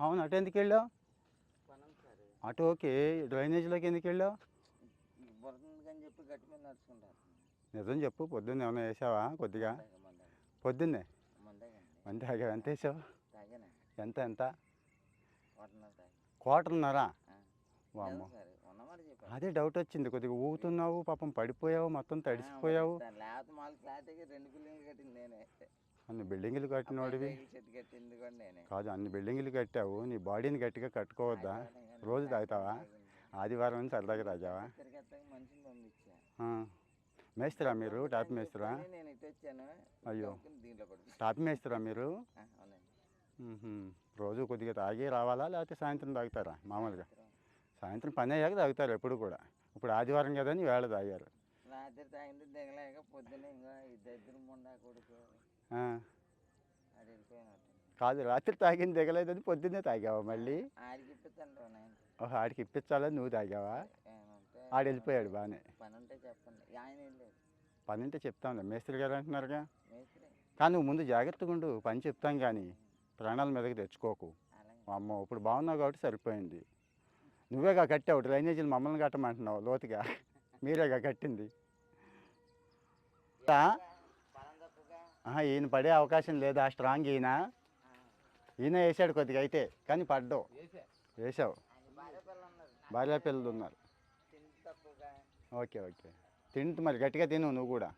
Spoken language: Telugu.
అవును అటు ఎందుకు వెళ్ళావు? అటు ఓకే డ్రైనేజీలోకి ఎందుకు వెళ్ళావు? నిజం చెప్పు పొద్దున్న ఏమైనా వేసావా కొద్దిగా? పొద్దున్నే? మంది తాగావు ఎంత వేసావు? ఎంత ఎంత? వాటినారు కోటలున్నారా అదే డౌట్ వచ్చింది కొద్దిగా ఊగుతున్నావు పాపం పడిపోయావు మొత్తం తడిసిపోయావు. అన్ని బిల్డింగులు కట్టినోడివి. కాదు అన్ని బిల్డింగులు కట్టావు. నీ బాడీని గట్టిగా కట్టుకోవద్దా? రోజు తాగుతావా? ఆదివారం నుంచి సరదాగా తాగావా. మేస్త్రా మీరు? టాప్ మేస్త్రా? అయ్యో. టాప్ మేస్త్రా మీరు. రోజు కొద్దిగా తాగి రావాలా? లేకపోతే సాయంత్రం తాగుతారా? మామూలుగా. సాయంత్రం. పని అయ్యాక తాగుతారు ఎప్పుడు కూడా. ఇప్పుడు ఆదివారం కదా అని వేళ తాగారు. రాత్రి తాగింది దిగలేక పొద్దున్న ఇంకా ఇద్దరు ముండా కొడుకు. కాదు రాత్రి తాగింది దిగలేదని పొద్దున్నే తాగావా మళ్ళీ? ఓహో ఆడికి ఇప్పించాలని నువ్వు తాగావా? ఆడు వెళ్ళిపోయాడు బాగానే పని అంటే చెప్తాంలే. మేస్త్రి గారు అంటున్నారుగా. కానీ నువ్వు ముందు జాగ్రత్తగా ఉండు పని చెప్తాం కానీ ప్రాణాల మీదకి తెచ్చుకోకు. అమ్మో ఇప్పుడు బాగున్నావు కాబట్టి సరిపోయింది. నువ్వేగా కట్టావు డ్రైనేజీలు మమ్మల్ని కట్టమంటున్నావు లోతుగా. మీరేగా కట్టింది? ఈయన పడే అవకాశం లేదా. స్ట్రాంగ్ ఈయన. ఈయన వేసాడు కొద్దిగా అయితే కానీ పడ్డావు. వేసావు. భార్య పిల్లలు ఉన్నారు ఓకే ఓకే. తింటు మరి గట్టిగా తిను నువ్వు కూడా.